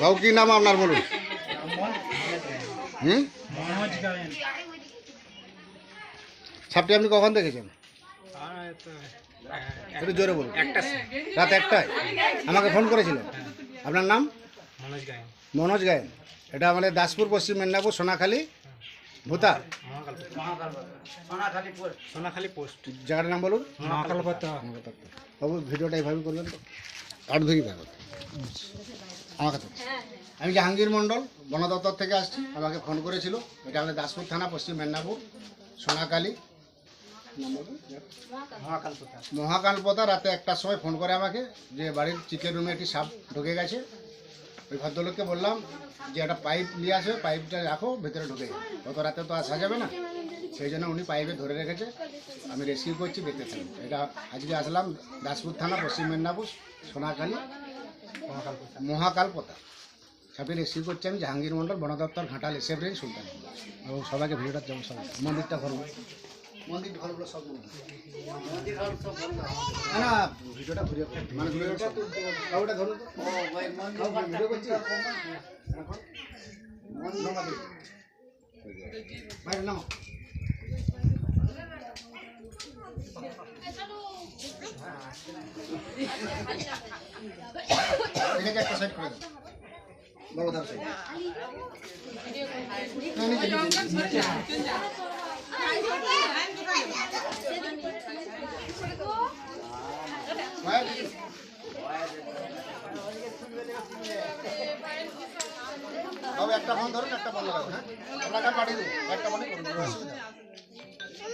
বাবু কি নাম আপনার বলুন? হুম? সাপটি আপনি কখন দেখেছেন? একটু জোরে বলুন। একটা রাত একটায়? আমাকে ফোন করেছিলেন। আপনার নাম? মনোজ গায়েন। মনোজ গায়েন এটা আমাদের দাসপুর পশ্চিম মেদিনীপুর সোনাখালী ভূতা সোনাখালী পোস্ট। জায়গাটার নাম বলুন। বাবু ভিডিওটা এইভাবে করবেন তো? আমি জাহাঙ্গীর মণ্ডল বন দপ্তর থেকে আসছি, আমাকে ফোন করেছিল। এটা আমাদের দাসপুর থানা, পশ্চিম মেদিনীপুর, সোনাকালী। মহাকালপতা রাতে একটার সময় ফোন করে আমাকে যে বাড়ির চিকেন রুমে একটি সাপ ঢুকে গেছে। ওই ভদ্রলোককে বললাম যে একটা পাইপ নিয়ে আসবে পাইপটা রাখো, ভেতরে ঢুকে যাবে অত রাতে তো আসা যাবে না। সেই জন্য উনি পাইপে ধরে রেখেছে। আমি রেস্কিউ করছি থাকুন এটা আজকে আসলাম দাসপুর থানা, পশ্চিম মেদিনীপুর। সোনাখালী মহাকাল পাতা মহাকালপতা সাপে রেস্কিউ করছি আমি জাহাঙ্গীর মণ্ডল বন দপ্তর ঘাটাল এসএফ রেঞ্জ সুলতান এবং সবাইকে ভিডিওটা যেমন সবাই মন্দিরটা ঘরবো মন্দির ঘরগুলো সব না না ভিডিওটা ঘুরে মানে ঘুরে কাউটা ধরুন ভিডিও করছি এখন? নামা। আছে একটা তবে একটা ফোন ধরুন, একটা বন্ধ রাখুন হ্যাঁ? আপনাকে পাঠিয়ে দেবো, একটা ফোনে করুন অসুবিধা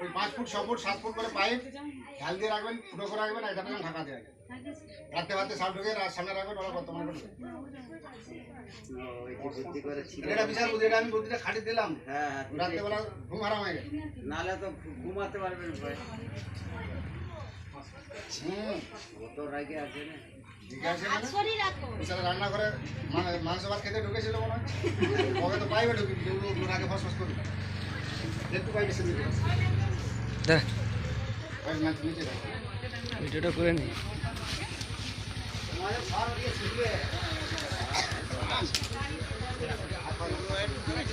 ওই পাঁচ ফুট ছ ফুট সাত ফুট করে পাইপ ঢাল দিয়ে রাখবেন ফুটো করে রাখবেন এটা ঢাকা দিয়ে রাখবেন। রাতে রাতে সাপ ঢুকে সামনে রাখবেন ওরা বর্তমানে এটা বিশাল বুদ্ধি এটা আমি বুদ্ধিটা খাটি দিলাম। হ্যাঁ রাত্রেবেলা ঘুম হারাম হয়ে নালে তো ঘুমাতে পারবেন ভাই। হুম। রাগে আছে না? আছে মানে? বিশাল রান্না করে মানে মাংস ভাত খেতে ঢুকেছিল মনে হয়। কবে তো পাইবে ঢুকি যেগুলো আগে ফস ফস করি। একটু পাইবে রাখো। ভিডিওটা করে নি দেখতে পাচ্ছ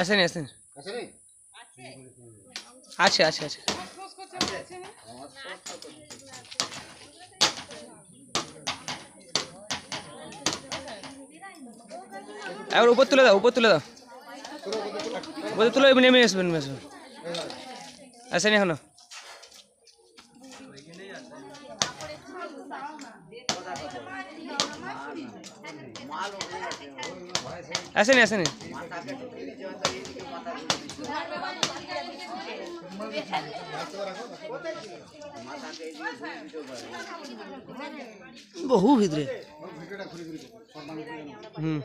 আসেনি আসেনি। আছে আছে আছে। এবার উপর তুলে দাও, উপর তুলে দাও। উপর তুলে এমনি নেমে আসবেন আসবেন আসেনি এখনও? আসেনি আসেনি। বহু ভিতরে। হুম।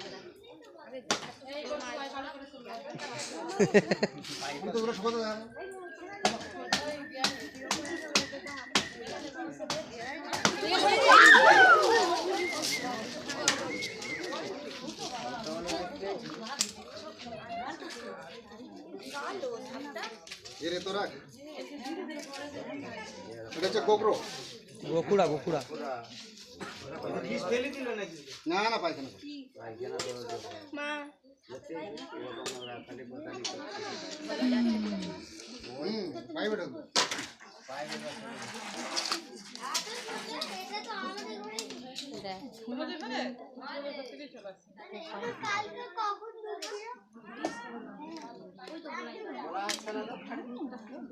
কতগুলো শপথ দেওয়া হবে? এ রে তোরা এটা হচ্ছে ফেলে দিল নাকি না না পায়খানা পায়খানা করে দেবো। যাতে এরকম আমরা খালি বদানি করছি। হুম পাইবে ঢুকবে কোনটা তুলবে?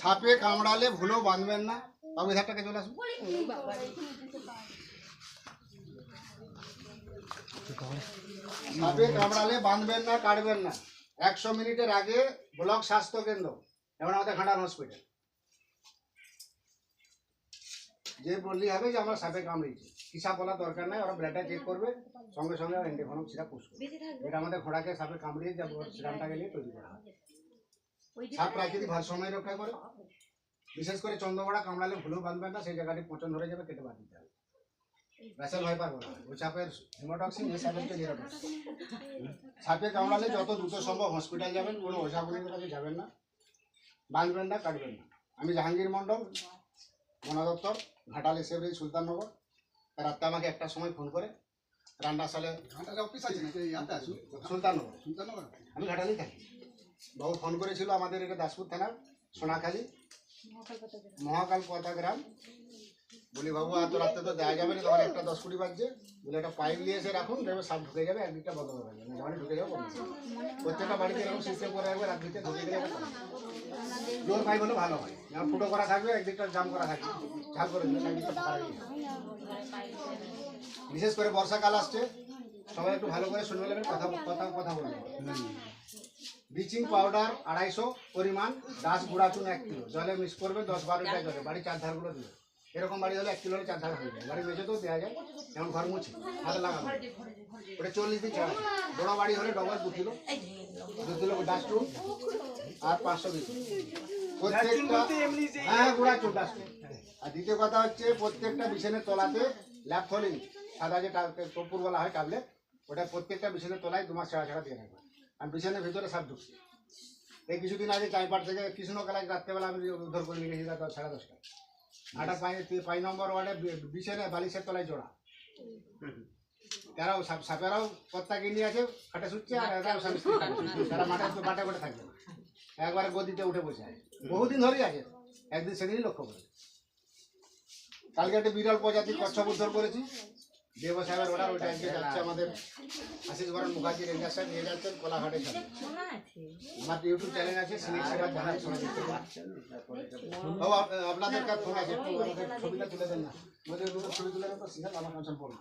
সাপে কামড়ালে ভুলেও বাঁধবেন না। বাবু ধারটাকে চলে আসুন। সাপে কামড়ালে বাঁধবেন না কাটবেন না। একশো মিনিটের আগে ব্লক স্বাস্থ্য কেন্দ্র এবার আমাদের খান্ডার হসপিটাল। যে বললি হবে যে আমরা সাপে কামড়িয়েছি। হিসাব বলার দরকার নাই ওরা ব্লাডটা চেক করবে সঙ্গে সঙ্গে অ্যান্টিফনম সিরাপ পুষ করবে। এটা আমাদের ঘোড়াকে সাপে কামড়িয়ে যাব সিরামটাকে নিয়ে তৈরি করা হয় সাপ প্রাকৃতিক ভারসাম্য রক্ষা করে। বিশেষ করে চন্দ্রবড়া কামড়ালে ভুলেও বাঁধবেন না সেই জায়গাটি পচন ধরে যাবে কেটে বাদ দিতে হবে। ভ্যাসেল ভাইপার বলা হয় ওই সাপের হিমোটক্সিন এই সাপের হচ্ছে নিরোটক্সিন সাপে কামড়ালে যত দ্রুত সম্ভব হসপিটাল যাবেন কোনো বুড়ির কাছে যাবেন না। বাঁধবেন না কাটবেন না। আমি জাহাঙ্গীর মণ্ডল বন দপ্তর ঘাটাল এসে সুলতাননগর। রাত্রে আমাকে একটা সময় ফোন করে। রান্না সালে অফিস আছে সুলতাননগর। সুলতাননগর? আমি ঘাটালেই থাকি। বাবু ফোন করেছিল আমাদের এটা দাসপুর থানার সোনাখালী। মহাকাল পতা গ্রাম। বলি, বাবু এত রাত্রে তো দেওয়া যাবে না তখন একটা দশ কুড়ি বাজছে। বলে, একটা পাইপ নিয়ে এসে রাখুন দেখবে সাপ ঢুকে যাবে, একদিকটা বন্ধ করে যাবে। যখন ঢুকে যাবে প্রত্যেকটা বাড়িতে এরকম সিস্টেম করে রাখবে রাত দিতে ঢুকে গেলে জোর পাইপ হলে ভালো হয়। যেমন ফুটো করা থাকবে, একদিকটা জাম করা থাকবে। ঝাল করে বিশেষ করে বর্ষাকাল আসছে, সবাই একটু ভালো করে শুনবে নেবেন কথা কথা কথা বলবে। ব্লিচিং পাউডার আড়াইশো পরিমাণ, দাস গুঁড়া চুন এক কিলো। জলে মিক্স করবে, দশ বারোটা জলে বাড়ি চার ধারগুলো দিবে এরকম বাড়ি হলে এক কিলো হলে চার ধার হয়ে যায়। বাড়ি মেঝেতেও দেওয়া যায় যেমন ঘর মুছে হাতে লাগানো। ওটা চল্লিশ দিন ছাড়া বড় বাড়ি হলে ডবল দু কিলো দু কিলো ডাস্টুন আর পাঁচশো বিশ প্রত্যেকটা হ্যাঁ গুঁড়া চুন ডাস্টুন আর দ্বিতীয় কথা হচ্ছে প্রত্যেকটা বিছানের তলাতে ল্যাপথলিন সাদা যে কর্পূর বলা হয় ট্যাবলেট ওটা প্রত্যেকটা বিছানের তলায় দু মাস ছাড়া ছাড়া দিয়ে রাখবে। আর বিছানের ভিতরে সব ঢুকছে। এই কিছুদিন আগে চাইপাট থেকে কৃষ্ণকালায় রাত্রেবেলা আমি উদ্ধার করে নিয়ে গেছি রাত সাড়ে দশটা আটা পাঁচ নম্বর ওয়ার্ডে বিছানে বালিশের তলায় জোড়া। তারাও সাপ- সাপেরাও পত্তা কিনে আছে, খাটে শুচ্ছে, আর এরাও। তারা মাঠে মাঠে করে থাকবে একবারে গদিতে উঠে বসে আছে। বহুদিন ধরেই আছে। একদিন সেদিনই লক্ষ্য করে কালকে একটা বিরল প্রজাতির কচ্ছপ উদ্ধার করেছি। দেব সাহেবের অর্ডার ওইটা আজকে যাচ্ছে আমাদের আশিস বরণ মুখার্জি রেঞ্জার সাহেব নিয়ে যাচ্ছেন কোলাঘাটে যাবেন আমার ইউটিউব চ্যানেল আছে সিলেক্ট সেবা জানান শোনা দেখতে ও আপনাদের কাছে ফোন আছে ছবিটা তুলে দেন না। ছবি তুলে দেন তো সিনেক আমার কাছে বলব।